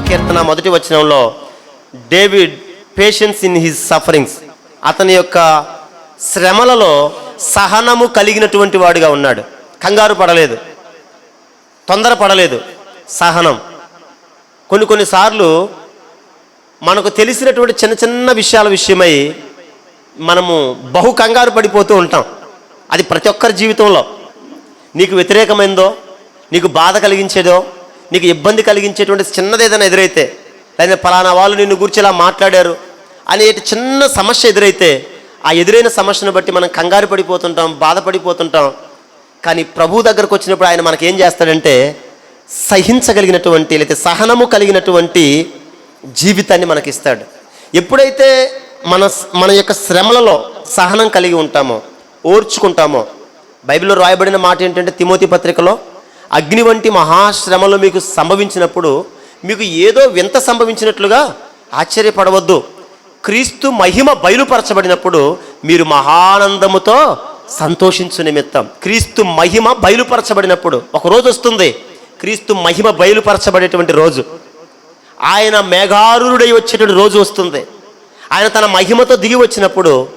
కీర్తన మొదటి వచనంలో David patience in his sufferings అతని యొక్క శ్రమలలో సహనము కలిగినటువంటి వాడుగా ఉన్నాడు. కంగారు పడలేదు. తొందర పడలేదు సహనం. కొన్ని కొన్నిసార్లు మనకు తెలిసినటువంటి చిన్న చిన్న విషయాల విషయమై మనము బహు కంగారు పడిపోతూ ఉంటాం. అది ప్రతి ఒక్కరి జీవితంలో. నీకు వ్యతిరేకమైందో నీకు బాధ కలిగించేదో నీకు ఇబ్బంది కలిగించేటువంటి చిన్నది ఏదైనా ఎదురైతే లేదా ఫలానా వాళ్ళు నిన్ను గురించి ఇలా మాట్లాడారు అనే చిన్న సమస్య ఎదురైతే ఆ ఎదురైన సమస్యను బట్టి మనం కంగారు పడిపోతుంటాం బాధపడిపోతుంటాం. కానీ ప్రభు దగ్గరకు వచ్చినప్పుడు ఆయన మనకి ఏం చేస్తాడంటే సహించగలిగినటువంటి లేదా సహనము కలిగినటువంటి జీవితాన్ని మనకిస్తాడు. ఎప్పుడైతే మన మన యొక్క శ్రమలలో సహనం కలిగి ఉంటామో ఓర్చుకుంటామో బైబిల్లో రాయబడిన మాట ఏంటంటే తిమోతి పత్రికలో అగ్ని వంటి మహాశ్రమలు మీకు సంభవించినప్పుడు మీకు ఏదో వింత సంభవించినట్లుగా ఆశ్చర్యపడవద్దు. క్రీస్తు మహిమ బయలుపరచబడినప్పుడు మీరు మహానందముతో సంతోషించు నిమిత్తం. క్రీస్తు మహిమ బయలుపరచబడినప్పుడు ఒక రోజు వస్తుంది. క్రీస్తు మహిమ బయలుపరచబడేటువంటి రోజు. ఆయన మేఘారుడై వచ్చేటువంటి రోజు వస్తుంది. ఆయన తన మహిమతో దిగి వచ్చినప్పుడు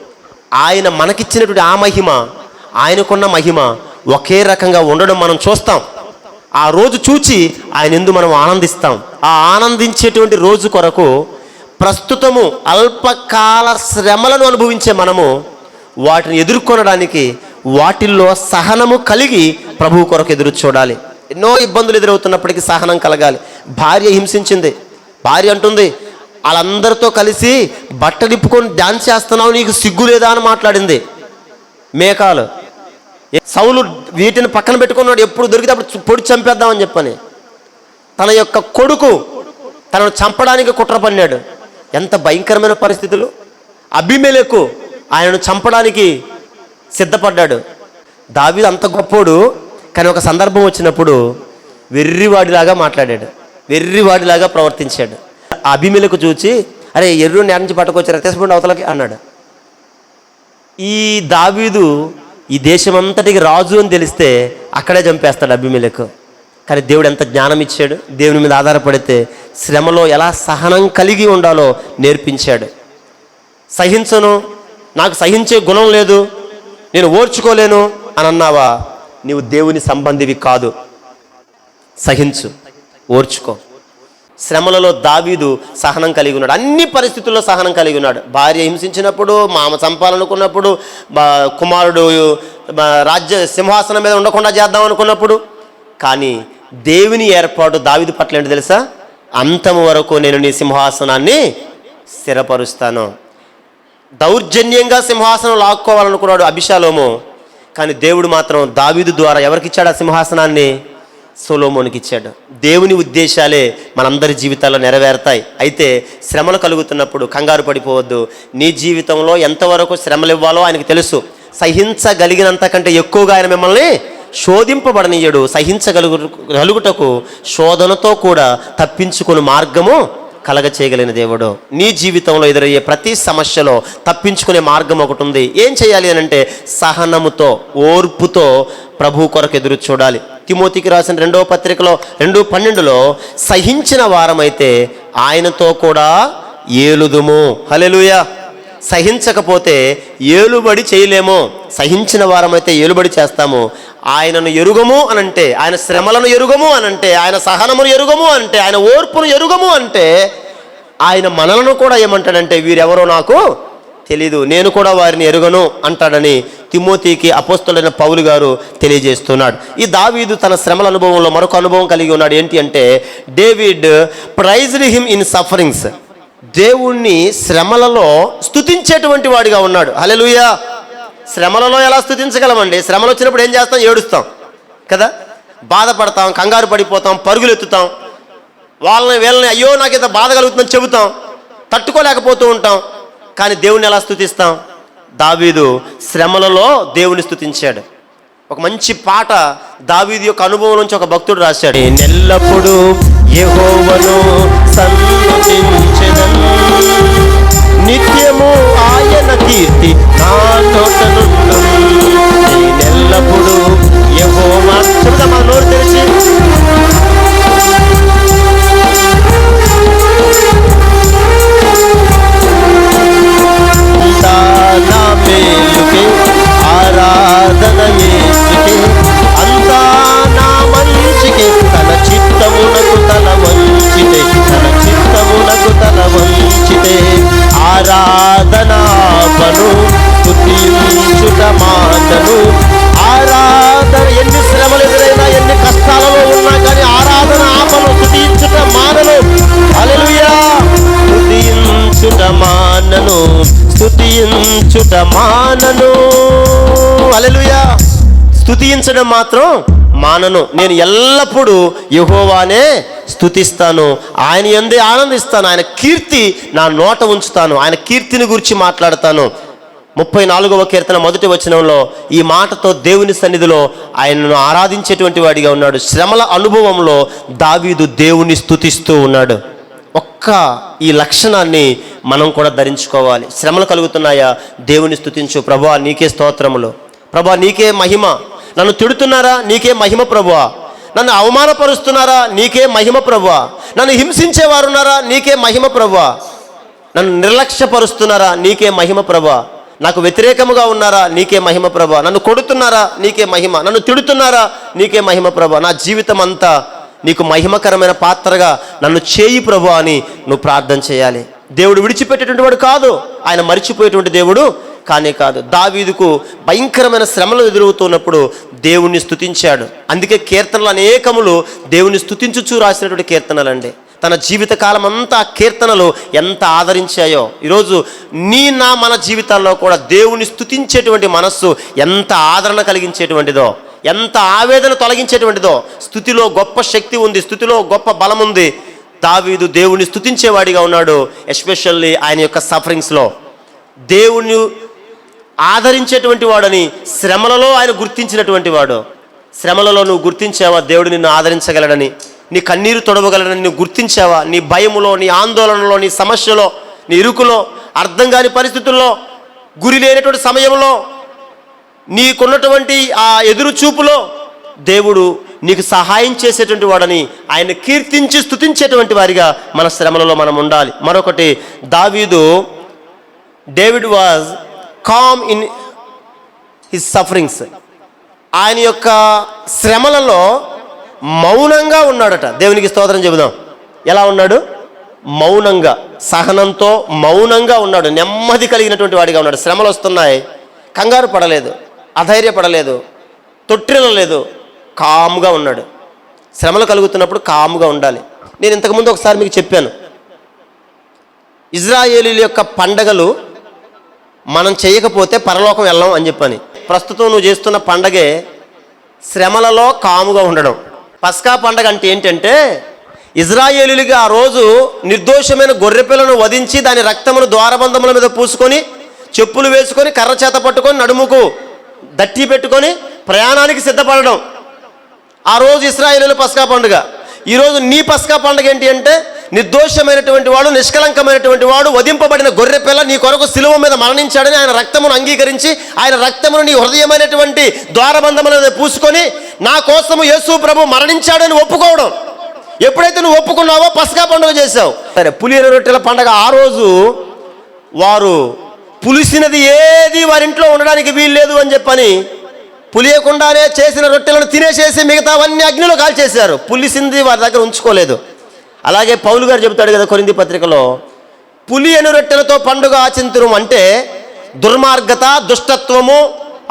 ఆయన మనకిచ్చినటువంటి ఆ మహిమ ఆయనకున్న మహిమ ఒకే రకంగా ఉండడం మనం చూస్తాం. ఆ రోజు చూచి ఆయన ఎందు మనం ఆనందిస్తాం. ఆ ఆనందించేటువంటి రోజు కొరకు ప్రస్తుతము అల్పకాల శ్రమలను అనుభవించే మనము వాటిని ఎదుర్కొనడానికి వాటిల్లో సహనము కలిగి ప్రభువు కొరకు ఎదురు చూడాలి. ఎన్నో ఇబ్బందులు ఎదురవుతున్నప్పటికీ సహనం కలగాలి. భార్య హింసించింది. భార్య అంటుంది వాళ్ళందరితో కలిసి బట్టలిప్పుకొని డాన్స్ చేస్తున్నావు నీకు సిగ్గు లేదా? అని మాట్లాడింది. మేకాలు సౌలు వీటిని పక్కన పెట్టుకున్నాడు ఎప్పుడు దొరికితే అప్పుడు పొడి చంపేద్దామని చెప్పని. తన యొక్క కొడుకు తనను చంపడానికి కుట్ర పన్నాడు ఎంత భయంకరమైన పరిస్థితులు. అభిమేలకు ఆయనను చంపడానికి సిద్ధపడ్డాడు. దావీదు అంత గొప్పోడు కానీ ఒక సందర్భం వచ్చినప్పుడు వెర్రివాడిలాగా మాట్లాడాడు. వెర్రివాడిలాగా ప్రవర్తించాడు. అభిమేలకు చూచి అరే ఎర్రు నేల నుంచి పట్టుకొచ్చి రక్తస్పండి అవతలకి అన్నాడు. ఈ దావీదు ఈ దేశం అంతటికి రాజు అని తెలిస్తే అక్కడే చంపేస్తాడు అభిమేలకు. కానీ దేవుడు ఎంత జ్ఞానం ఇచ్చాడు దేవుని మీద ఆధారపడితే శ్రమలో ఎలా సహనం కలిగి ఉండాలో నేర్పించాడు. సహించను నాకు సహించే గుణం లేదు నేను ఓర్చుకోలేను అని అన్నావా? నీవు దేవుని సంబంధివి కాదు. సహించు ఓర్చుకో. శ్రమలలో దావీదు సహనం కలిగి ఉన్నాడు. అన్ని పరిస్థితుల్లో సహనం కలిగి ఉన్నాడు. భార్య హింసించినప్పుడు మామ చంపాలనుకున్నప్పుడు కుమారుడు రాజ్య సింహాసనం మీద ఉండకుండా చేద్దాం అనుకున్నప్పుడు. కానీ దేవుని ఏర్పాటు దావీదు పట్ల ఏంటి తెలుసా? అంతము వరకు నేను నీ సింహాసనాన్ని స్థిరపరుస్తాను. దౌర్జన్యంగా సింహాసనం లాక్కోవాలనుకున్నాడు అభిషాలోము. కానీ దేవుడు మాత్రం దావీదు ద్వారా ఎవరికిచ్చాడు ఆ సింహాసనాన్ని? సోలోమోనికి ఇచ్చాడు. దేవుని ఉద్దేశాలే మనందరి జీవితాల్లో నెరవేరుతాయి. అయితే శ్రమలు కలుగుతున్నప్పుడు కంగారు పడిపోవద్దు. నీ జీవితంలో ఎంతవరకు శ్రమలు ఇవ్వాలో ఆయనకు తెలుసు. సహించగలిగినంత కంటే ఎక్కువగా ఆయన మిమ్మల్ని శోధింపబడనీయడు. సహించగలుగు గలుగుటకు శోధనతో కూడా తప్పించుకుని మార్గము కలగ చేయగలిగిన దేవుడు. నీ జీవితంలో ఎదురయ్యే ప్రతి సమస్యలో తప్పించుకునే మార్గం ఒకటి ఉంది. ఏం చేయాలి అని అంటే సహనముతో ఓర్పుతో ప్రభు కొరకు ఎదురు చూడాలి. తిమోతికి రాసిన రెండవ పత్రికలో రెండు పన్నెండులో సహించిన వారమైతే ఆయనతో కూడా ఏలుదుము. హలెలుయ సహించకపోతే ఏలుబడి చేయలేము. సహించిన వారమైతే ఏలుబడి చేస్తాము. ఆయనను ఎరుగము అనంటే ఆయన శ్రమలను ఎరుగము అనంటే ఆయన సహనమును ఎరుగము అంటే ఆయన ఓర్పును ఎరుగము అంటే ఆయన మనలను కూడా ఏమంటాడంటే వీరెవరో నాకు తెలీదు. నేను కూడా వారిని ఎరుగను అంటాడని తిమోతికి అపోస్తులైన పౌలు గారు తెలియజేస్తున్నాడు. ఈ దావీదు తన శ్రమల అనుభవంలో మరొక అనుభవం కలిగి ఉన్నాడు. ఏంటి అంటే David praised him in sufferings. దేవుణ్ణి శ్రమలలో స్థుతించేటువంటి వాడిగా ఉన్నాడు. హలెలుయా శ్రమలలో ఎలా స్థుతించగలమండి శ్రమలు వచ్చినప్పుడు ఏం చేస్తాం? ఏడుస్తాం. కదా? బాధపడతాం కంగారు పడిపోతాం పరుగులు ఎత్తుతాం వాళ్ళని వీళ్ళని అయ్యో నాకు ఇంత బాధ కలుగుతుందని చెబుతాం. తట్టుకోలేకపోతూ ఉంటాం. కానీ దేవుణ్ణి ఎలా స్థుతిస్తాం? దావీదు శ్రమలలో దేవుని స్థుతించాడు. ఒక మంచి పాట దావీది యొక్క అనుభవం నుంచి ఒక భక్తుడు రాశాడు. నెల్లప్పుడు యెహోవాను నిత్యము ఆయన కీర్తి నా తోట నెల్లప్పుడు చెబుతా చెబుదామా నోరు తెరిచి. స్థుతించడం మాత్రం మానను. నేను ఎల్లప్పుడూ యహోవానే స్థుతిస్తాను. ఆయన ఎందే ఆనందిస్తాను. ఆయన కీర్తి నా నోట ఉంచుతాను. ఆయన కీర్తిని గురించి మాట్లాడతాను. ముప్పై నాలుగవ కీర్తన మొదటి వచనంలో ఈ మాటతో దేవుని సన్నిధిలో ఆయనను ఆరాధించేటువంటి వాడిగా ఉన్నాడు. శ్రమల అనుభవంలో దావీదు దేవుని స్థుతిస్తూ ఉన్నాడు. ఒక్క ఈ లక్షణాన్ని మనం కూడా ధరించుకోవాలి. శ్రమలు కలుగుతున్నాయా? దేవుని స్థుతించు. ప్రభా నీకే స్తోత్రములు. ప్రభా నీకే మహిమ. నన్ను తిడుతున్నారా? నీకే మహిమ ప్రభువా. నన్ను అవమానపరుస్తున్నారా? నీకే మహిమ ప్రభువా. నన్ను హింసించేవారున్నారా? నీకే మహిమ ప్రభువా. నన్ను నిర్లక్ష్యపరుస్తున్నారా? నీకే మహిమ ప్రభా నాకు వ్యతిరేకముగా ఉన్నారా? నీకే మహిమ ప్రభా నన్ను కొడుతున్నారా? నీకే మహిమ. నన్ను తిడుతున్నారా? నీకే మహిమ ప్రభా నా జీవితం అంతా నీకు మహిమకరమైన పాత్రగా నన్ను చేయి ప్రభు అని నువ్వు ప్రార్థన చేయాలి. దేవుడు విడిచిపెట్టేటువంటి వాడు కాదు. ఆయన మరిచిపోయేటువంటి దేవుడు కానే కాదు. దావీదుకు భయంకరమైన శ్రమలు ఎదురవుతున్నప్పుడు దేవుణ్ణి స్థుతించాడు అందుకే కీర్తనలు అనేకములు దేవుని స్థుతించుచూ రాసినటువంటి కీర్తనలండి. తన జీవితకాలం అంతా కీర్తనలు ఎంత ఆదరించాయో. ఈరోజు నీ నా మన జీవితాల్లో కూడా దేవుని స్థుతించేటువంటి మనస్సు ఎంత ఆదరణ కలిగించేటువంటిదో ఎంత ఆవేదన తొలగించేటువంటిదో స్థుతిలో గొప్ప శక్తి ఉంది స్థుతిలో గొప్ప బలం ఉంది. దావీదు దేవుని స్థుతించేవాడిగా ఉన్నాడు ఎస్పెషల్లీ ఆయన యొక్క సఫరింగ్స్లో. దేవుని ఆదరించేటువంటి వాడని శ్రమలలో ఆయన గుర్తించినటువంటి వాడు. శ్రమలలో నువ్వు గుర్తించావా? దేవుడు నిన్ను ఆదరించగలడని నీ కన్నీరు తొడవగలడని నువ్వు గుర్తించావా? నీ భయములో నీ ఆందోళనలో నీ సమస్యలో నీ ఇరుకులో అర్థం కాని పరిస్థితుల్లో గురి లేనటువంటి సమయంలో నీకున్నటువంటి ఆ ఎదురు చూపులో దేవుడు నీకు సహాయం చేసేటువంటి వాడని ఆయన కీర్తించి స్తుతించేటువంటి వారిగా మన శ్రమలలో మనం ఉండాలి. మరొకటి దావీదు David was calm in his sufferings ఆయన యొక్క శ్రమలలో మౌనంగా ఉన్నాడట. దేవునికి స్తోత్రం చెబుదాం. ఎలా ఉన్నాడు? మౌనంగా సహనంతో మౌనంగా ఉన్నాడు. నెమ్మది కలిగినటువంటి వాడిగా ఉన్నాడు. శ్రమలు వస్తున్నాయి. కంగారు పడలేదు. అధైర్యపడలేదు. తొట్టిల్లలేదు. కామ్గా ఉన్నాడు. శ్రమలు కలుగుతున్నప్పుడు కామ్గా ఉండాలి. నేను ఇంతకుముందు ఒకసారి మీకు చెప్పాను. ఇజ్రాయేలీల యొక్క పండగలు మనం చేయకపోతే పరలోకం వెళ్ళం అని చెప్పని. ప్రస్తుతం నువ్వు చేస్తున్న పండగే శ్రమలలో కాముగా ఉండడం. పస్కా పండగ అంటే ఏంటంటే ఇజ్రాయేలులకి ఆ రోజు నిర్దోషమైన గొర్రెపిల్లను వధించి దాని రక్తమును ద్వారబంధముల మీద పూసుకొని చెప్పులు వేసుకొని కర్ర చేత పట్టుకొని నడుముకు దట్టి పెట్టుకొని ప్రయాణానికి సిద్ధపడడం. ఆ రోజు ఇస్రాయేలీల పస్కా పండుగ. ఈరోజు నీ పస్కా పండుగ ఏంటి అంటే నిర్దోషమైనటువంటి వాడు నిష్కలంకమైనటువంటి వాడు వధింపబడిన గొర్రె పిల్ల నీ కొరకు సిలువ మీద మరణించాడని ఆయన రక్తమును అంగీకరించి ఆయన రక్తమును నీ హృదయమైనటువంటి ద్వారబంధముల పూసుకొని నా కోసము యేసు ప్రభు మరణించాడని ఒప్పుకోవడం. ఎప్పుడైతే నువ్వు ఒప్పుకున్నావో పసకా పండుగ చేసావు సరే పులియన రొట్టెల పండగ ఆ రోజు వారు పులిసినది ఏది వారి ఇంట్లో ఉండడానికి వీల్లేదు అని చెప్పని పులియకుండానే చేసిన రొట్టెలను తినేసేసి మిగతావన్నీ అగ్నిలో కాల్చేశారు. పులిసింది వారి దగ్గర ఉంచుకోలేదు. అలాగే పౌలు గారు చెబుతాడు కదా కొరింది పత్రికలో పులి అను రొట్టెలతో పండుగ ఆచింతురు అంటే దుర్మార్గత దుష్టత్వము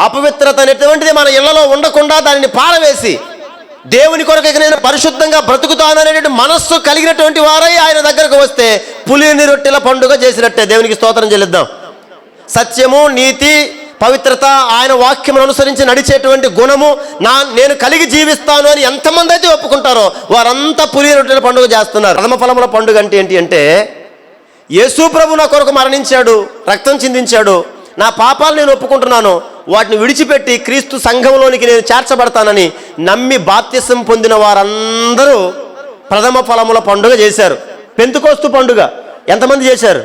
అపవిత్రత అనేటువంటిది మన ఇళ్ళలో ఉండకుండా దానిని పారవేసి దేవుని కొరకు ఇక నేను పరిశుద్ధంగా బ్రతుకుతాననేటువంటి మనస్సు కలిగినటువంటి వారై ఆయన దగ్గరకు వస్తే పులిని రొట్టెల పండుగ చేసినట్టే. దేవునికి స్తోత్రం చెల్లిద్దాం. సత్యము నీతి పవిత్రత ఆయన వాక్యమును అనుసరించి నడిచేటువంటి గుణము నా నేను కలిగి జీవిస్తాను అని ఎంతమంది అయితే ఒప్పుకుంటారో వారంతా పులి రొట్టెల పండుగ చేస్తున్నారు. ప్రథమ ఫలముల పండుగ అంటే ఏంటి అంటే యేసు ప్రభు నా కొరకు మరణించాడు రక్తం చిందించాడు నా పాపాలు నేను ఒప్పుకుంటున్నాను వాటిని విడిచిపెట్టి క్రీస్తు సంఘంలోనికి నేను చేర్చబడతానని నమ్మి బాప్త్యసం పొందిన వారందరూ ప్రథమ ఫలముల పండుగ చేశారు. పెంతుకోస్తు పండుగ ఎంతమంది చేశారు?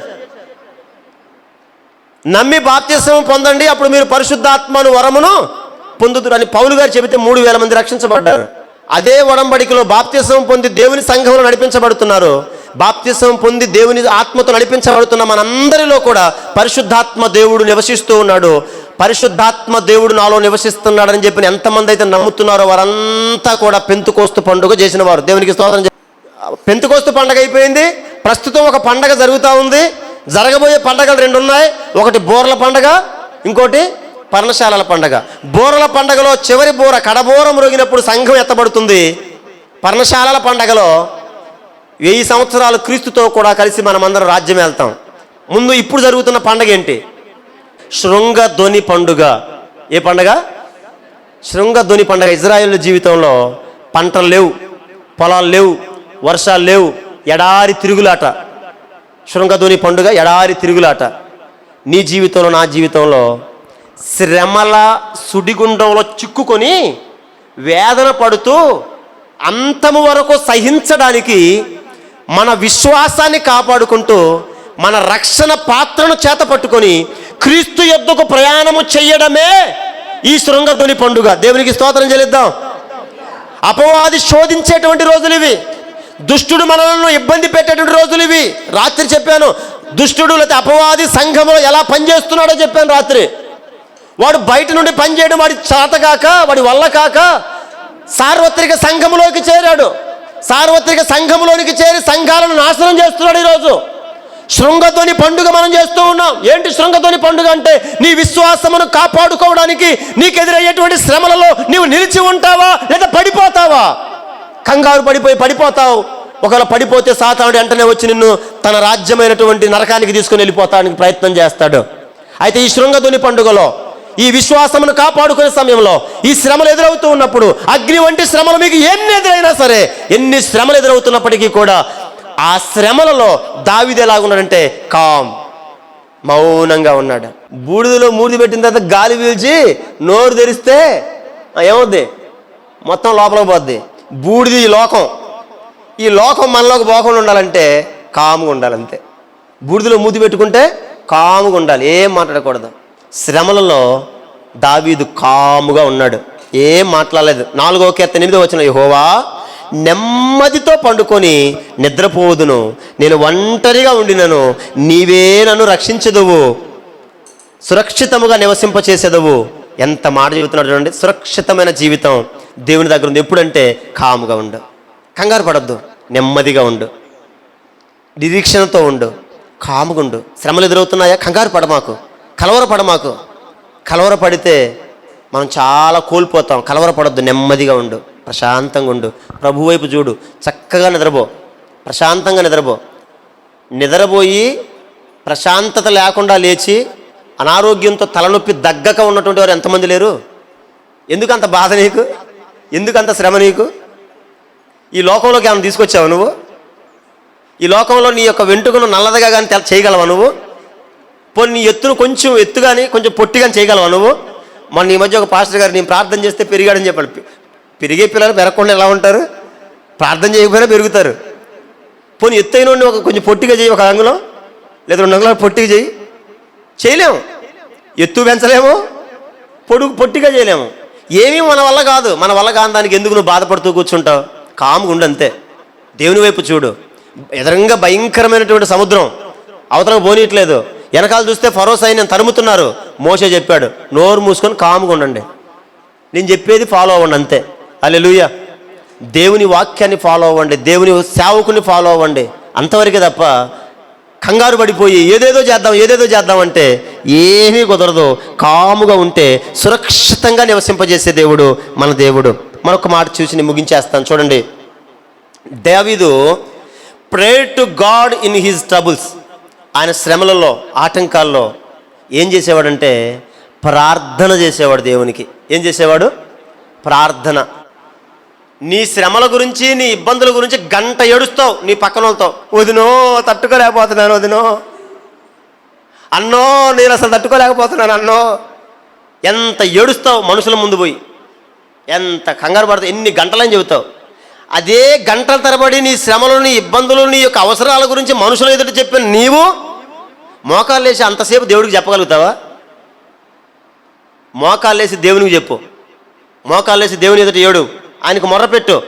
నమ్మి బాప్త్యసం పొందండి. అప్పుడు మీరు పరిశుద్ధాత్మను వరమును పొందుతురు అని పౌలు గారు చెబితే మూడు వేల మంది రక్షించబడ్డారు. అదే ఒడంబడికలో బాప్త్యసం పొంది దేవుని సంఘంలో నడిపించబడుతున్నారు. బాప్త్యసం పొంది దేవుని ఆత్మతో నడిపించబడుతున్న మనందరిలో కూడా పరిశుద్ధాత్మ దేవుడు నివసిస్తూ ఉన్నాడు. పరిశుద్ధాత్మ దేవుడు నాలో నివసిస్తున్నాడని చెప్పి ఎంతమంది అయితే నమ్ముతున్నారో వారంతా కూడా పెంతుకోస్తు పండుగ చేసిన వారు. దేవునికి స్తోత్రం పెంతుకోస్తు పండగ అయిపోయింది. ప్రస్తుతం ఒక పండగ జరుగుతూ ఉంది. జరగబోయే పండగలు రెండు ఉన్నాయి ఒకటి బోర్ల పండగ ఇంకోటి పర్ణశాలల పండగ. బోరల పండగలో చివరి బోర కడబోర మురిగినప్పుడు సంఘం ఎత్తబడుతుంది. పర్ణశాలల పండగలో వెయ్యి సంవత్సరాలు క్రీస్తుతో కూడా కలిసి మనమందరం రాజ్యం వెళ్తాం. ముందు ఇప్పుడు జరుగుతున్న పండగ ఏంటి? శృంగ ధ్వని పండుగ. ఏ పండగ? శృంగ ధ్వని పండుగ ఇజ్రాయెల్ జీవితంలో పంటలు లేవు పొలాలు లేవు వర్షాలు లేవు ఎడారి తిరుగులాట. శృంగధ్వని పండుగ ఎడారి తిరుగులాట. నీ జీవితంలో నా జీవితంలో శ్రమల సుడిగుండంలో చిక్కుకొని వేదన పడుతూ అంతము వరకు సహించడానికి మన విశ్వాసాన్ని కాపాడుకుంటూ మన రక్షణ పాత్రను చేత పట్టుకొని క్రీస్తు యొద్దకు ప్రయాణము చేయడమే ఈ శృంగధ్వని పండుగ. దేవునికి స్తోత్రం చెల్లిద్దాం. అపవాది శోధించేటువంటి రోజులు ఇవి. దుష్టుడు మనలను ఇబ్బంది పెట్టేటువంటి రోజులు ఇవి. రాత్రి చెప్పాను దుష్టుడు లేకపోతే అపవాది సంఘంలో ఎలా పనిచేస్తున్నాడో చెప్పాను రాత్రి. వాడు బయట నుండి పనిచేయడం వాడి చేత కాక వాడి వల్ల కాక సార్వత్రిక సంఘంలోకి చేరాడు. సార్వత్రిక సంఘంలోనికి చేరి సంఘాలను నాశనం చేస్తున్నాడు ఈరోజు. శృంగధ్వని పండుగ మనం చేస్తూ ఉన్నాం. ఏంటి శృంగధ్వని పండుగ అంటే? నీ విశ్వాసమును కాపాడుకోవడానికి నీకు ఎదురయ్యేటువంటి శ్రమలలో నీవు నిలిచి ఉంటావా లేదా పడిపోతావా? కంగారు పడిపోయి పడిపోతావు. ఒకవేళ పడిపోతే సాతానుడు వెంటనే వచ్చి నిన్ను తన రాజ్యమైనటువంటి నరకానికి తీసుకుని వెళ్ళిపోతానికి ప్రయత్నం చేస్తాడు. అయితే ఈ శృంగధుని పండుగలో ఈ విశ్వాసమును కాపాడుకునే సమయంలో ఈ శ్రమలు ఎదురవుతూ ఉన్నప్పుడు అగ్ని వంటి శ్రమలు మీకు ఎన్ని ఎదురైనా సరే ఎన్ని శ్రమలు ఎదురవుతున్నప్పటికీ కూడా ఆ శ్రమలలో దావిది ఎలాగున్నాడంటే కామ్. మౌనంగా ఉన్నాడు. బూడిదలో మూడి పెట్టిన తర్వాత గాలి పీల్చి నోరు తెరిస్తే ఏమవుద్ది? మొత్తం లోపలికి పోద్ది. బూడిది ఈ లోకం. ఈ లోకం మనలోకి పోకుండా ఉండాలంటే కాముగా ఉండాలంతే బూడిదలో మూతి పెట్టుకుంటే కాముగా ఉండాలి. ఏం మాట్లాడకూడదు. శ్రమలలో దావీదు కాముగా ఉన్నాడు. ఏం మాట్లాడలేదు. నాలుగో కీర్తన ఎనిమిదో వచ్చిన యహోవా నెమ్మదితో పండుకొని నిద్రపోదును. నేను ఒంటరిగా ఉండినను. నీవే నన్ను రక్షించదువు. సురక్షితముగా నివసింపచేసేదవు. ఎంత మాట చెబుతున్నాడు చూడండి. సురక్షితమైన జీవితం దేవుని దగ్గర ఉంది. ఎప్పుడంటే కాముగా ఉండు. కంగారు పడద్దు. నెమ్మదిగా ఉండు. నిరీక్షణతో ఉండు. కాముగా ఉండు. శ్రమలు ఎదురవుతున్నాయా? కంగారు పడమాకు. కలవర పడమాకు. కలవర పడితే మనం చాలా కోల్పోతాం. కలవరపడద్దు నెమ్మదిగా ఉండు. ప్రశాంతంగా ఉండు. ప్రభు వైపు చూడు. చక్కగా నిద్రపో. ప్రశాంతంగా నిద్రపో. నిద్రపోయి ప్రశాంతత లేకుండా లేచి అనారోగ్యంతో తలనొప్పి దగ్గక ఉన్నటువంటి వారు ఎంతమంది లేరు? ఎందుకు అంత బాధ నీకు? ఎందుకు అంత శ్రమ నీకు? ఈ లోకంలోకి ఏమైనా తీసుకొచ్చావు నువ్వు? ఈ లోకంలో నీ యొక్క వెంట్రుకను నల్లదగా కానీ తెల- చేయగలవా నువ్వు? పోనీ నీ ఎత్తును కొంచెం ఎత్తు కానీ కొంచెం పొట్టి కానీ చేయగలవా నువ్వు? మొన్న ఈ మధ్య ఒక పాస్టర్ గారు నేను ప్రార్థన చేస్తే పెరిగాడని చెప్పాడు. పెరిగే పిల్లలు పెరగకుండా ఎలా ఉంటారు? ప్రార్థన చేయకపోయినా పెరుగుతారు. పోనీ ఎత్తైన ఒక కొంచెం పొట్టిగా చేయి ఒక అంగులో లేదా రెండు అంగుళాలు పొట్టిగా చేయి. చేయలేము. ఎత్తు పెంచలేము. పొడుగు పొట్టిగా చేయలేము. ఏమీ మన వల్ల కాదు. మన వల్ల కాని దానికి ఎందుకు నువ్వు బాధపడుతూ కూర్చుంటావు? కాముగా ఉండు అంతే. దేవుని వైపు చూడు. ఎదరంగా భయంకరమైనటువంటి సముద్రం. అవతలకు పోనీయట్లేదు. వెనకాల చూస్తే ఫరో సైన్యం తరుముతున్నారు. మోసే చెప్పాడు నోరు మూసుకొని కాముగా ఉండండి. నేను చెప్పేది ఫాలో అవ్వండి అంతే. అల్లెలుయ దేవుని వాక్యాన్ని ఫాలో అవ్వండి. దేవుని సేవకుని ఫాలో అవ్వండి. అంతవరకే తప్ప కంగారు పడిపోయి ఏదేదో చేద్దాం ఏదేదో చేద్దాం అంటే ఏమీ కుదరదు. కాముగా ఉంటే సురక్షితంగా నివసింపజేసే దేవుడు మన దేవుడు. మరొక మాట చూసి నేను ముగించేస్తాను. చూడండి. దావీదు pray to God in his troubles. ఆయన శ్రమలలో ఆటంకాల్లో ఏం చేసేవాడంటే ప్రార్థన చేసేవాడు దేవునికి. ఏం చేసేవాడు? ప్రార్థన. నీ శ్రమల గురించి నీ ఇబ్బందుల గురించి గంట ఏడుస్తావు నీ పక్కన వాళ్ళతో వదినో తట్టుకోలేకపోతున్నాను వదినో. అన్నో నేను అసలు తట్టుకోలేకపోతున్నాను అన్నో. ఎంత ఏడుస్తావు మనుషుల ముందు పోయి. ఎంత కంగారు పడతావు ఎన్ని గంటలని చెబుతావు. అదే గంటల తరబడి నీ శ్రమలు నీ ఇబ్బందులు నీ యొక్క అవసరాల గురించి మనుషుల ఎదుట చెప్పిన నీవు మోకాలు లేచి అంతసేపు దేవుడికి చెప్పగలుగుతావా? మోకాలు లేసి దేవునికి చెప్పు. మోకాలు లేసి దేవుని ఎదుట ఏడు. ఆయనకు మొర్రపెట్టు.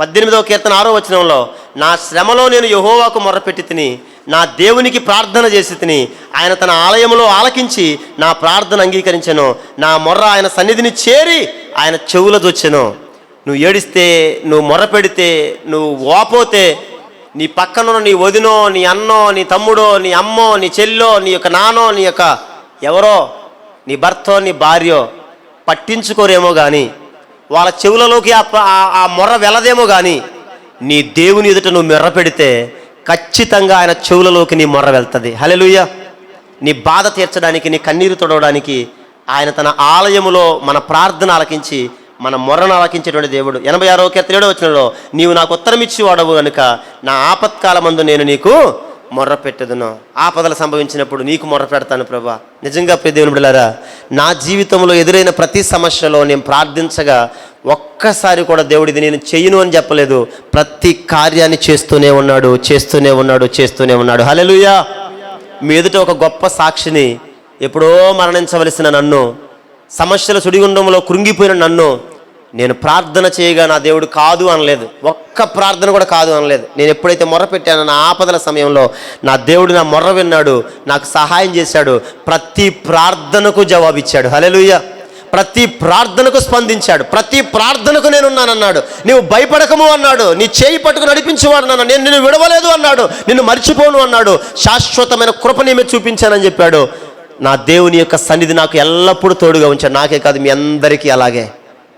పద్దెనిమిదవ కీర్తన ఆరో వచనంలో నా శ్రమలో నేను యహోవాకు మొర్రపెట్టి తిని నా దేవునికి ప్రార్థన చేసి తిని ఆయన తన ఆలయంలో ఆలకించి నా ప్రార్థన అంగీకరించను. నా మొర్ర ఆయన సన్నిధిని చేరి ఆయన చెవుల నువ్వు ఏడిస్తే నువ్వు మొర్ర పెడితే నువ్వు ఓపోతే నీ పక్కన నీ వదినో నీ అన్నో నీ తమ్ముడో నీ అమ్మో నీ చెల్లో నీ యొక్క నానో నీ యొక్క ఎవరో నీ భర్తో నీ భార్యో పట్టించుకోరేమో కానీ వాళ్ళ చెవులలోకి ఆ ఆ- మొర్ర వెళ్ళదేమో కానీ నీ దేవుని ఎదుట నువ్వు మెర్ర పెడితే ఖచ్చితంగా ఆయన చెవులలోకి నీ మొర్ర వెళ్తుంది. హలెలుయ్య నీ బాధ తీర్చడానికి నీ కన్నీరు తొడవడానికి ఆయన తన ఆలయములో మన ప్రార్థన ఆలకించి మన మొర్రను ఆలకించేటువంటి దేవుడు. ఎనభై ఆరో కీర్తన వచ్చినాడో వచ్చినలో నీవు నాకు ఉత్తరం ఇచ్చి వాడవు కనుక నా ఆపత్కాలమందు నేను నీకు మొర్ర పెట్టదును ఆపదలు సంభవించినప్పుడు నీకు మొర్ర పెడతాను ప్రభా. నిజంగా ప్రియ దేవుని బిడ్డలారా నా జీవితంలో ఎదురైన ప్రతి సమస్యలో నేను ప్రార్థించగా ఒక్కసారి కూడా దేవుడు ఇది నేను చెయ్యను అని చెప్పలేదు. ప్రతి కార్యాన్ని చేస్తూనే ఉన్నాడు చేస్తూనే ఉన్నాడు చేస్తూనే ఉన్నాడు. హల్లెలూయా. మీ ఎదుట ఒక గొప్ప సాక్షిని ఎప్పుడో మరణించవలసిన నన్ను సమస్యల సుడిగుండంలో కృంగిపోయిన నన్ను నేను ప్రార్థన చేయగా నా దేవుడు కాదు అనలేదు. ఒక్క ప్రార్థన కూడా కాదు అనలేదు. నేను ఎప్పుడైతే మొర్ర పెట్టానో నా ఆపదల సమయంలో నా దేవుడు నా మొర్ర విన్నాడు నాకు సహాయం చేశాడు ప్రతి ప్రార్థనకు జవాబిచ్చాడు. హలెలుయ్య ప్రతి ప్రార్థనకు స్పందించాడు. ప్రతి ప్రార్థనకు నేనున్నానన్నాడు. నీవు భయపడకము అన్నాడు. నీ చేయి పట్టుకు నడిపించేవాడు నన్ను. నేను నిన్ను విడవలేదు అన్నాడు. నిన్ను మర్చిపోను అన్నాడు. శాశ్వతమైన కృప నేమే మీద చూపించానని చెప్పాడు. నా దేవుని యొక్క సన్నిధి నాకు ఎల్లప్పుడూ తోడుగా ఉంచాడు. నాకే కాదు మీ అందరికీ అలాగే.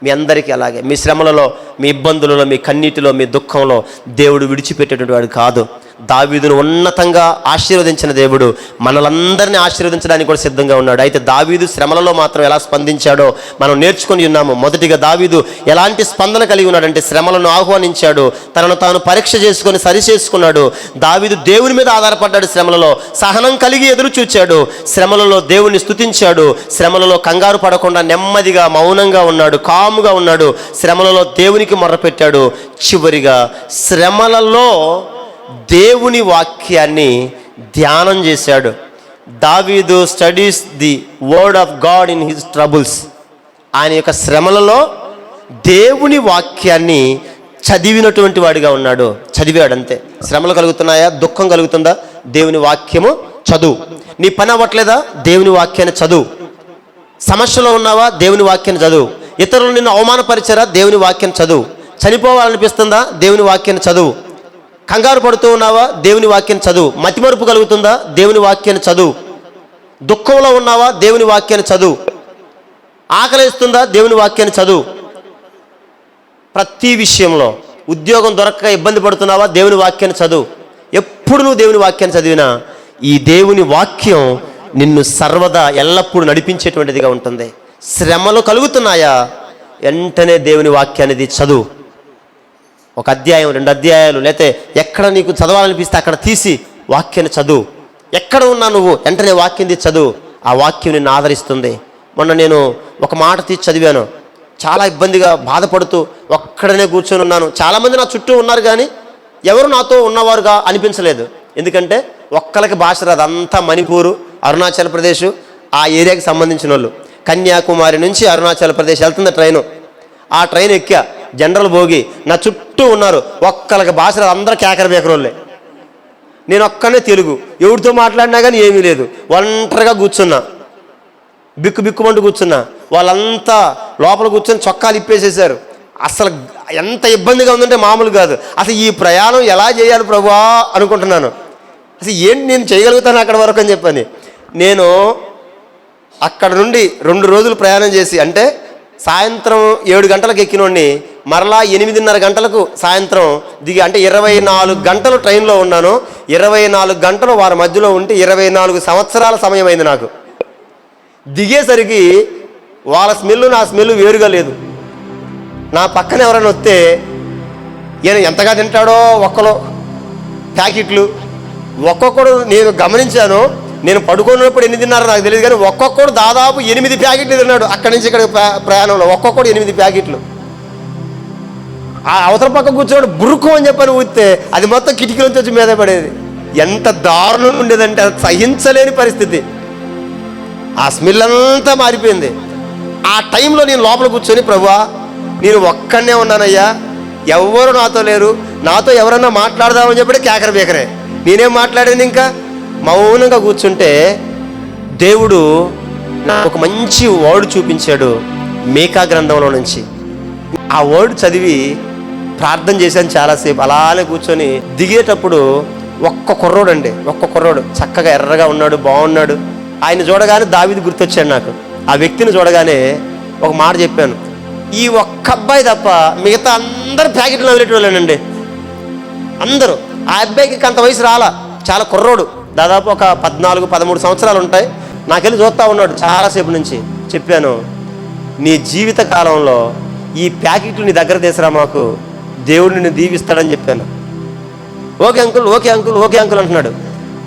మీ అందరికీ అలాగే. మీ శ్రమలలో మీ ఇబ్బందులలో మీ కన్నీటిలో మీ దుఃఖంలో దేవుడు విడిచిపెట్టేటువంటి వాడు కాదు. దావీదును ఉన్నతంగా ఆశీర్వదించిన దేవుడు మనలందరినీ ఆశీర్వదించడానికి కూడా సిద్ధంగా ఉన్నాడు. అయితే దావీదు శ్రమలలో మాత్రం ఎలా స్పందించాడో మనం నేర్చుకుని ఉన్నాము. మొదటిగా దావీదు ఎలాంటి స్పందన కలిగి ఉన్నాడంటే శ్రమలను ఆహ్వానించాడు. తనను తాను పరీక్ష చేసుకొని సరి చేసుకున్నాడు దావీదు దేవుని మీద ఆధారపడ్డాడు శ్రమలలో. సహనం కలిగి ఎదురు చూచాడు. శ్రమలలో దేవుని స్తుతించాడు. శ్రమలలో కంగారు పడకుండా నెమ్మదిగా మౌనంగా ఉన్నాడు. కాముగా ఉన్నాడు. శ్రమలలో దేవునికి మొర్రపెట్టాడు చివరిగా శ్రమలలో దేవుని వాక్యాన్ని ధ్యానం చేశాడు. దావీదు studies the word of God in his troubles. ఆయన యొక్క శ్రమలలో దేవుని వాక్యాన్ని చదివినటువంటి వాడిగా ఉన్నాడు. చదివాడు అంతే శ్రమలు కలుగుతున్నాయా? దుఃఖం కలుగుతుందా? దేవుని వాక్యము చదువు. నీ పని అవ్వట్లేదా? దేవుని వాక్యాన్ని చదువు. సమస్యలో ఉన్నావా? దేవుని వాక్యాన్ని చదువు. ఇతరులు నిన్ను అవమానపరిచారా? దేవుని వాక్యాన్ని చదువు. చనిపోవాలనిపిస్తుందా? దేవుని వాక్యాన్ని చదువు. కంగారు పడుతూ ఉన్నావా? దేవుని వాక్యాన్ని చదువు. మతిమరుపు కలుగుతుందా? దేవుని వాక్యాన్ని చదువు. దుఃఖంలో ఉన్నావా? దేవుని వాక్యాన్ని చదువు. ఆకలిస్తుందా? దేవుని వాక్యాన్ని చదువు. ప్రతి విషయంలో ఉద్యోగం దొరక్క ఇబ్బంది పడుతున్నావా? దేవుని వాక్యాన్ని చదువు. ఎప్పుడు నువ్వు దేవుని వాక్యాన్ని చదివినా ఈ దేవుని వాక్యం నిన్ను సర్వదా ఎల్లప్పుడూ నడిపించేటువంటిదిగా ఉంటుంది. శ్రమలు కలుగుతున్నాయా? వెంటనే దేవుని వాక్యాన్ని చదువు. ఒక అధ్యాయం రెండు అధ్యాయాలు లేతే ఎక్కడ నీకు చదవాలనిపిస్తే అక్కడ తీసి వాక్యాన్ని చదువు. ఎక్కడ ఉన్నా నువ్వు వెంటనే వాక్యం తీసి చదువు. ఆ వాక్యం నిన్ను ఆదరిస్తుంది. మొన్న నేను ఒక మాట తీసి చదివాను. చాలా ఇబ్బందిగా బాధపడుతూ ఒక్కడనే కూర్చొని ఉన్నాను. చాలామంది నా చుట్టూ ఉన్నారు కానీ ఎవరు నాతో ఉన్నవారుగా అనిపించలేదు. ఎందుకంటే ఒక్కలకి భాష రాదు. అంతా మణిపూరు అరుణాచల్ ప్రదేశ్ ఆ ఏరియాకి సంబంధించిన వాళ్ళు కన్యాకుమారి నుంచి అరుణాచల్ ప్రదేశ్ వెళ్తుంది ట్రైను. ఆ ట్రైన్ ఎక్కా. జనరల్ భోగి. నా చుట్టూ ఉన్నారు. ఒక్కలకి భాష అందరూ కేకర బేకరోళ్ళే. నేను ఒక్కనే తెలుగు. ఎవరితో మాట్లాడినా కానీ ఏమీ లేదు. ఒంటరిగా కూర్చున్నా. బిక్కు బిక్కుమంటూ కూర్చున్నా. వాళ్ళంతా లోపల కూర్చొని చొక్కాలు ఇప్పేసేసారు అసలు ఎంత ఇబ్బందిగా ఉందంటే మామూలు కాదు. అసలు ఈ ప్రయాణం ఎలా చేయాలి ప్రభా అనుకుంటున్నాను. అసలు ఏంటి నేను చేయగలుగుతాను అక్కడ వరకు అని చెప్పని. నేను అక్కడ నుండి రెండు రోజులు ప్రయాణం చేసి అంటే సాయంత్రం ఏడు గంటలకు ఎక్కినోడిని మరలా ఎనిమిదిన్నర గంటలకు సాయంత్రం దిగి అంటే ఇరవై నాలుగు గంటలు ట్రైన్లో ఉన్నాను. ఇరవై నాలుగు గంటలు వారి మధ్యలో ఉంటే ఇరవై నాలుగు సంవత్సరాల సమయం అయింది నాకు. దిగేసరికి వాళ్ళ స్మెల్ నా స్మెల్ వేరుగా లేదు. నా పక్కన ఎవరైనా వస్తే ఈయన ఎంతగా తింటాడో ఒక్కలో ప్యాకెట్లు. ఒక్కొక్కడు నేను గమనించాను నేను పడుకున్నప్పుడు ఎన్ని తిన్నారో నాకు తెలియదు కానీ ఒక్కొక్కడు దాదాపు ఎనిమిది ప్యాకెట్లు తిన్నాడు అక్కడి నుంచి ఇక్కడ ప్రయాణంలో. ఒక్కొక్కడు ఎనిమిది ప్యాకెట్లు. ఆ అవతల పక్క కూర్చోడు బురుకు అని చెప్పని ఊస్తే అది మొత్తం కిటికీలోంచి వచ్చి మీద పడేది. ఎంత దారుణం ఉండేదంటే అది సహించలేని పరిస్థితి. ఆ స్మెల్ అంతా మారిపోయింది. ఆ టైంలో నేను లోపల కూర్చొని ప్రభువా నేను ఒక్కడనే ఉన్నానయ్యా. ఎవ్వరు నాతో లేరు. నాతో ఎవరన్నా మాట్లాడదామని చెప్పి కేకర బేకరే. నేనేం మాట్లాడాను ఇంకా? మౌనంగా కూర్చుంటే దేవుడు నాకు ఒక మంచి వర్డ్ చూపించాడు మేకా గ్రంథంలో నుంచి. ఆ వర్డ్ చదివి ప్రార్థన చేశాను చాలాసేపు. అలానే కూర్చొని దిగేటప్పుడు ఒక్క కుర్రోడు అండి ఒక్క కుర్రోడు. చక్కగా ఎర్రగా ఉన్నాడు బాగున్నాడు. ఆయన చూడగానే దావిది గుర్తొచ్చాడు నాకు. ఆ వ్యక్తిని చూడగానే ఒక మాట చెప్పాను. ఈ ఒక్క అబ్బాయి తప్ప మిగతా అందరు ప్యాకెట్లు వదిలేటోళ్ళేనండి. అందరూ. ఆ అబ్బాయికి అంత వయసు రాలా. చాలా కుర్రోడు. దాదాపు ఒక పద్నాలుగు పదమూడు సంవత్సరాలు ఉంటాయి. నాకెళ్ళి చూస్తూ ఉన్నాడు చాలాసేపు నుంచి. చెప్పాను నీ జీవిత కాలంలో ఈ ప్యాకెట్లు నీ దగ్గర తీసరా మాకు. దేవుడు నిన్ను దీవిస్తాడని చెప్పాను. Okay uncle okay uncle okay uncle అంటున్నాడు.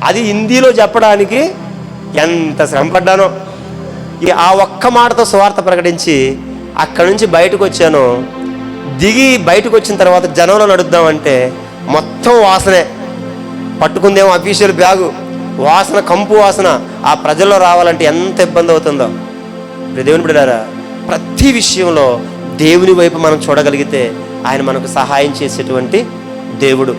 అది హిందీలో చెప్పడానికి ఎంత శ్రమ పడ్డానో. ఈ ఆ ఒక్క మాటతో స్వార్థ ప్రకటించి అక్కడి నుంచి బయటకు వచ్చాను. దిగి బయటకు వచ్చిన తర్వాత జనంలో నడుద్దామంటే మొత్తం వాసనే. పట్టుకుందేమో అఫీషియల్ బ్యాగు వాసన కంపు వాసన ఆ ప్రజల్లో రావాలంటే ఎంత ఇబ్బంది అవుతుందో. దేవుని బిడ్డారా ప్రతి విషయంలో దేవుని వైపు మనం చూడగలిగితే ఆయన మనకు సహాయం చేసేటువంటి దేవుడు.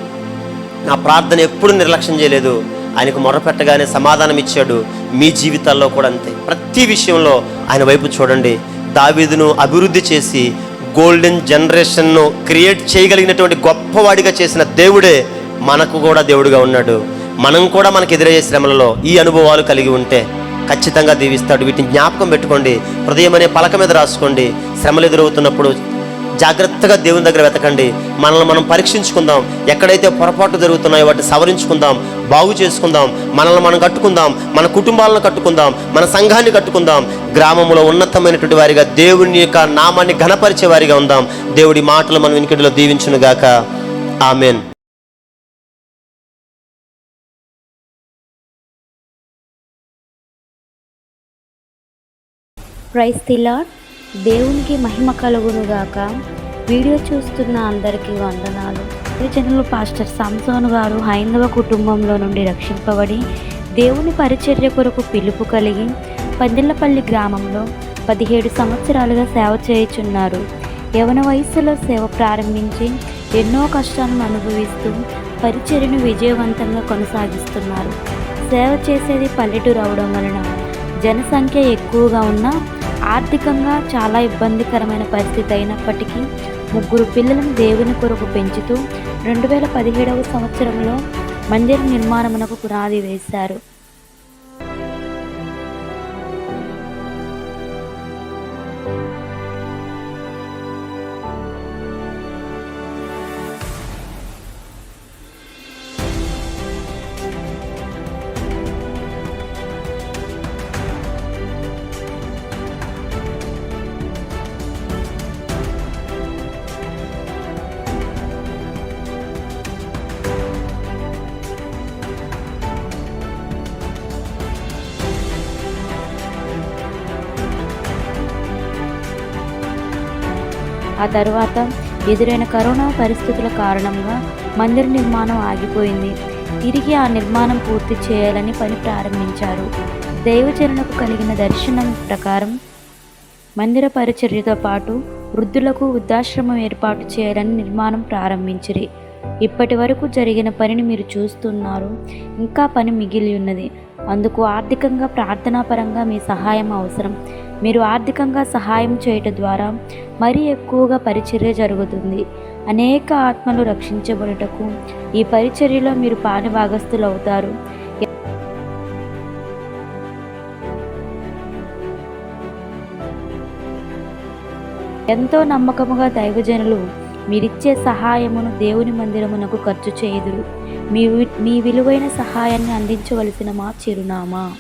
నా ప్రార్థన ఎప్పుడు నిర్లక్ష్యం చేయలేదు. ఆయనకు మొరపెట్టగానే సమాధానం ఇచ్చాడు. మీ జీవితాల్లో కూడా అంతే. ప్రతి విషయంలో ఆయన వైపు చూడండి. దావీదును అభివృద్ధి చేసి గోల్డెన్ జనరేషన్ను క్రియేట్ చేయగలిగినటువంటి గొప్పవాడిగా చేసిన దేవుడే మనకు కూడా దేవుడుగా ఉన్నాడు. మనం కూడా మనకు ఎదురయ్యే శ్రమలలో ఈ అనుభవాలు కలిగి ఉంటే ఖచ్చితంగా దీవిస్తాడు. వీటిని జ్ఞాపకం పెట్టుకోండి. హృదయం అనే పలక మీద రాసుకోండి. శ్రమలు ఎదురవుతున్నప్పుడు జాగ్రత్తగా దేవుని దగ్గర వెతకండి. మనల్ని మనం పరీక్షించుకుందాం. ఎక్కడైతే పొరపాటు జరుగుతున్నాయో వాటిని సవరించుకుందాం. బాగు చేసుకుందాం. మనల్ని మనం కట్టుకుందాం. మన కుటుంబాలను కట్టుకుందాం. మన సంఘాన్ని కట్టుకుందాం. గ్రామంలో ఉన్నతమైనటువంటి వారిగా దేవుని యొక్క నామాన్ని ఘనపరిచే వారిగా ఉందాం. దేవుడి మాటలు మనం వెనుకడిలో దీవించునుగాక ఆమెన్. ప్రైస్ తిలార్ దేవునికి మహిమ కలుగునుగాక. వీడియో చూస్తున్న అందరికీ వందనాలు. ఈ పాస్టర్ సంసోన్ గారు హైందవ కుటుంబంలో నుండి రక్షింపబడి దేవుని పరిచర్య కొరకు పిలుపు కలిగి పందిళ్ళపల్లి గ్రామంలో పదిహేడు సంవత్సరాలుగా సేవ చేయుచున్నారు. యవన వయసులో సేవ ప్రారంభించి ఎన్నో కష్టాలను అనుభవిస్తూ పరిచర్యను విజయవంతంగా కొనసాగిస్తున్నారు. సేవ చేసేది పల్లెటూరు అవడం వలన జనసంఖ్య ఎక్కువగా ఉన్న ఆర్థికంగా చాలా ఇబ్బందికరమైన పరిస్థితి అయినప్పటికీ ముగ్గురు పిల్లలను దేవుని కొరకు పెంచుతూ రెండు వేల పదిహేడవ సంవత్సరంలో మందిర నిర్మాణమునకు పునాది వేశారు. తర్వాత ఎదురైన కరోనా పరిస్థితుల కారణంగా మందిర నిర్మాణం ఆగిపోయింది. తిరిగి ఆ నిర్మాణం పూర్తి చేయాలని పని ప్రారంభించారు. దైవచరణకు కలిగిన దర్శనం ప్రకారం మందిర పరిచర్యతో పాటు వృద్ధులకు వృద్ధాశ్రమం ఏర్పాటు చేయాలని నిర్మాణం ప్రారంభించిరి. ఇప్పటి వరకు జరిగిన పనిని మీరు చూస్తున్నారు. ఇంకా పని మిగిలి ఉన్నది. అందుకు ఆర్థికంగా ప్రార్థనాపరంగా మీ సహాయం అవసరం. మీరు ఆర్థికంగా సహాయం చేయటం ద్వారా మరీ ఎక్కువగా పరిచర్య జరుగుతుంది. అనేక ఆత్మలు రక్షించబడుటకు ఈ పరిచర్యలో మీరు పాని భాగస్థులు అవుతారు ఎంతో నమ్మకముగా దైవజనులు మీరిచ్చే సహాయమును దేవుని మందిరమునకు ఖర్చు చేయుదురు. మీ వి- మీ విలువైన సహాయాన్ని అందించవలసిన మా చిరునామా.